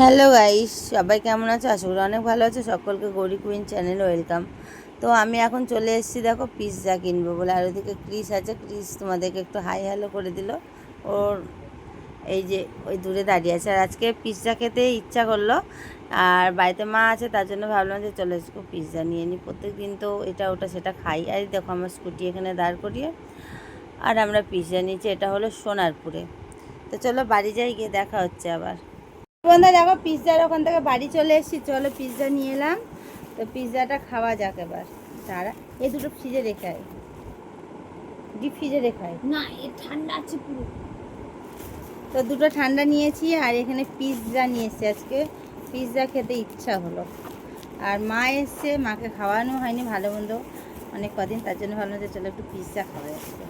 Hello guys, সবাই কেমন আছো? আশা করি অনেক ভালো আছে। সকলকে গৌরী কুইন চ্যানেল ওয়েলকাম। তো আমি এখন চলে এসেছি, দেখো পিৎজা কিনবো বলে। আর ওদিকে ক্রিস আছে। ক্রিস তোমাদেরকে একটু হাই হ্যালো করে দিল। ওর এই যে, ওই দূরে দাঁড়িয়ে আছে। আর আজকে পিৎজা খেতে ইচ্ছা করল। আর বাড়িতে মা আছে, তার জন্য ভাবলাম যে চলে এসো পিৎজা নিয়ে নিই প্রত্যেক দিন তো এটা, ওটা, সেটা খাই। আর দেখো, আমার স্কুটি এখানে দাঁড় করিয়ে। আর আমরা পিৎজা নিয়েছি এটা হলো সোনারপুরে। তো চলো বাড়ি যাই, গিয়ে দেখা হচ্ছে আবার। বন্ধু দেখো পিৎজার ওখান থেকে বাড়ি চলে এসেছি। চলো পিৎজা নিয়ে এলাম। তো পিৎজাটা খাওয়া যাক এবার। তারা এই দুটো ফ্রিজে রেখে আয়। ডিপ ফ্রিজে রেখে আয়। না এ ঠান্ডা আছে পুরো। তো দুটো ঠান্ডা নিয়েছি আর এখানে পিৎজা নিয়ে এসেছি আজকে। পিৎজা খেতে ইচ্ছা হলো। আর মা এসছে মাকে খাওয়ানো হয়নি ভালো মন্দ। অনেক কদিন তার জন্য ভাবলাম যে চলো একটু পিৎজা খাওয়া যাচ্ছে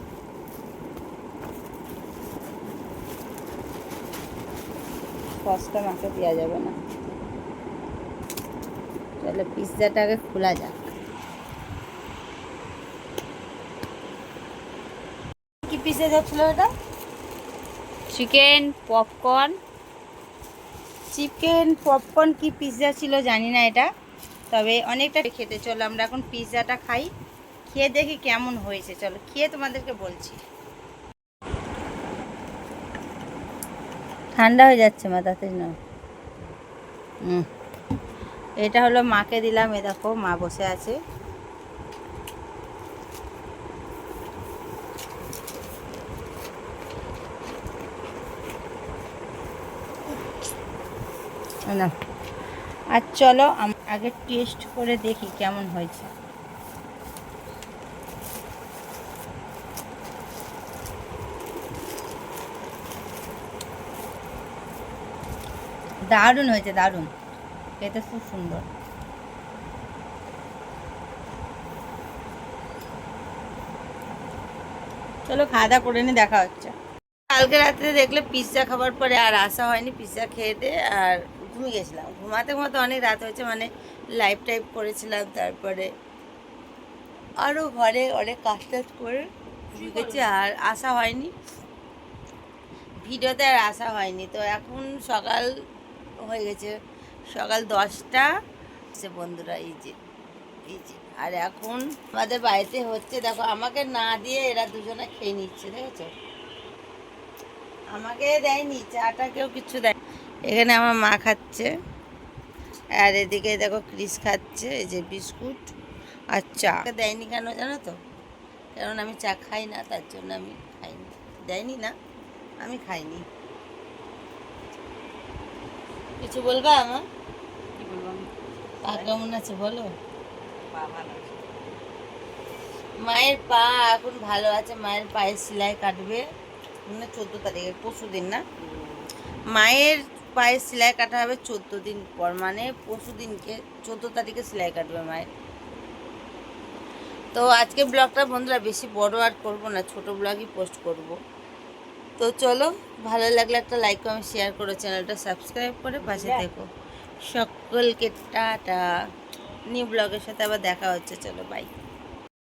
সসটা মাকে দেওয়া যাবে না। চলো পিৎজাটাকে খোলা যাক। কি পিৎজা যাচ্ছিল ওটা চিকেন পপকর্ন। চিকেন পপকর্ন কি পিৎজা ছিল জানি না এটা। তবে অনেকটা খেতে চলো আমরা এখন পিৎজাটা খাই। খেয়ে দেখি কেমন হয়েছে। চলো খেয়ে তোমাদেরকে বলছি। ঠান্ডা হয়ে যাচ্ছে মা, তাতে না। এটা হলো মাকে দিলাম, এ দেখো, মা বসে আছে। আর চলো আগে টেস্ট করে দেখি কেমন হয়েছে। দারুণ হয়েছে, দারুণ। খেতে খুব সুন্দর। চলো খাওয়া দাওয়া করে নিয়ে দেখা হচ্ছে। কালকে রাত্রে দেখলে পিৎজা খাবার পরে আর আসা হয়নি পিৎজা খেয়ে দিয়ে আর ঘুমিয়ে গেছিলাম। ঘুমাতে ঘুমাতে অনেক রাত হয়েছে মানে লাইভ টাইপ করেছিলাম, তারপরে আরও ঘরে অনেক কাজ টাজ করে ঘুমিয়ে আর আসা হয়নি। ভিডিওতে আর আসা হয়নি, তো এখন সকাল হয়ে গেছে। সকাল দশটা। সে বন্ধুরা, এই যে এই যে, আর এখন আমাদের বাড়িতে হচ্ছে, দেখো, আমাকে না দিয়ে এরা দুজনে খেয়ে নিচ্ছে, দেখেছ? আমাকে দেয়নি, চাটা কেউ কিছু দেয়। এখানে আমার মা খাচ্ছে। আর এদিকে দেখো, ক্রিস খাচ্ছে, এই যে বিস্কুট আর চা। দেয়নি কেন জানো তো? কারণ আমি চা খাই না, তার জন্য আমি খাইনি। দেয়নি না? আমি খাইনি। কিছু বলবা আমার? কি বলব পা কেমন আছে বলো? মায়ের পা এখন ভালো আছে মায়ের পায়ের সেলাই কাটবে। মানে চোদ্দ তারিখে পরশু দিন না? মায়ের পায়ের সেলাই কাটা হবে চোদ্দ দিন পর মানে পরশু দিনকে চোদ্দ তারিখে সেলাই কাটবে মায়ের। তো আজকে ব্লগটা বন্ধুরা বেশি বড় আর করব না ছোট ব্লগই পোস্ট করব। তো চলো ভালো লাগলে একটা লাইক কমেন্ট শেয়ার করো চ্যানেলটা সাবস্ক্রাইব করে পাশে থেকো। সকলকে টাটা। নিউ ব্লগের সাথে আবার দেখা হচ্ছে চলো বাই